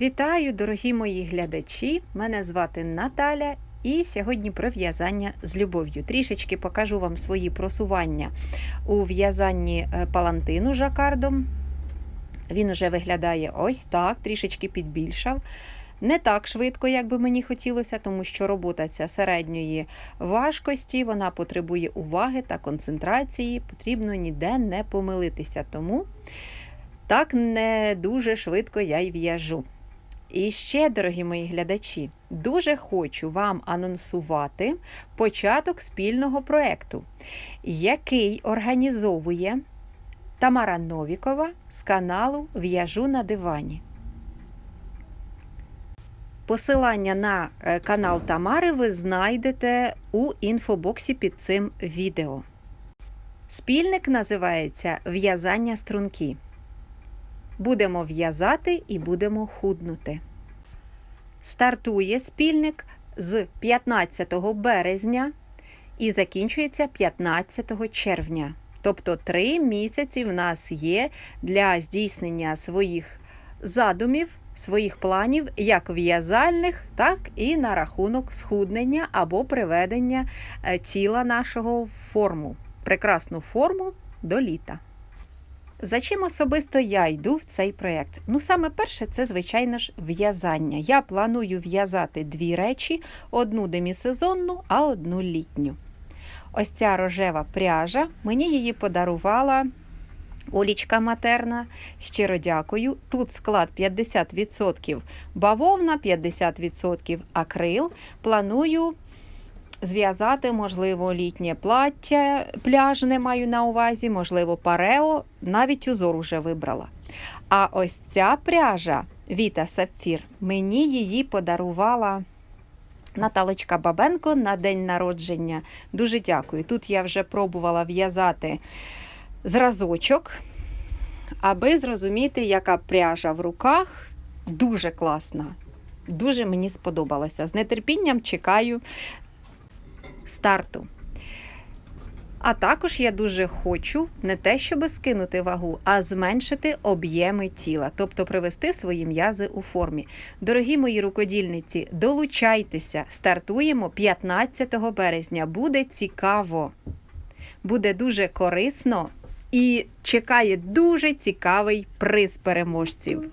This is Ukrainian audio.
Вітаю, дорогі мої глядачі! Мене звати Наталя, і сьогодні про в'язання з любов'ю. Трішечки покажу вам свої просування у в'язанні е, палантину жакардом. Він уже виглядає ось так, трішечки підбільшав. Не так швидко, як би мені хотілося, тому що робота ця середньої важкості, вона потребує уваги та концентрації, потрібно ніде не помилитися. Тому так не дуже швидко я й в'яжу. І ще, дорогі мої глядачі, дуже хочу вам анонсувати початок спільного проєкту, який організовує Тамара Новікова з каналу В'яжу на дивані. Посилання на е, канал Тамари ви знайдете у інфобоксі під цим відео. Спільник називається В'язання струнки. Будемо в'язати і будемо худнути. Стартує спільник з 15 березня і закінчується 15 червня. Тобто три місяці в нас є для здійснення своїх задумів, своїх планів, як в'язальних, так і на рахунок схуднення або приведення е, тіла нашого в форму, прекрасну форму до літа. За чим особисто я йду в цей проєкт? Ну, саме перше, це, звичайно ж, в'язання. Я планую в'язати дві речі: одну демісезонну, а одну літню. Ось ця рожева пряжа, мені її подарувала Олічка Матерна. Щиро дякую. Тут склад 50% бавовна, 50% акрил. Планую зв'язати, можливо, літнє плаття пляжне маю на увазі, можливо, парео, навіть узор уже вибрала. А ось ця пряжа Віта Сапфір, мені її подарувала Наталочка Бабенко на день народження. Дуже дякую. Тут я вже пробувала в'язати зразочок, аби зрозуміти, яка пряжа в руках. Дуже класна. Дуже мені сподобалося. З нетерпінням чекаю старту. А також я дуже хочу не те, щоб скинути вагу, а зменшити об'єми тіла, тобто привести свої м'язи у формі. Дорогі мої рукодільниці, долучайтеся, стартуємо 15 березня. Буде цікаво, буде дуже корисно і чекає дуже цікавий приз переможців.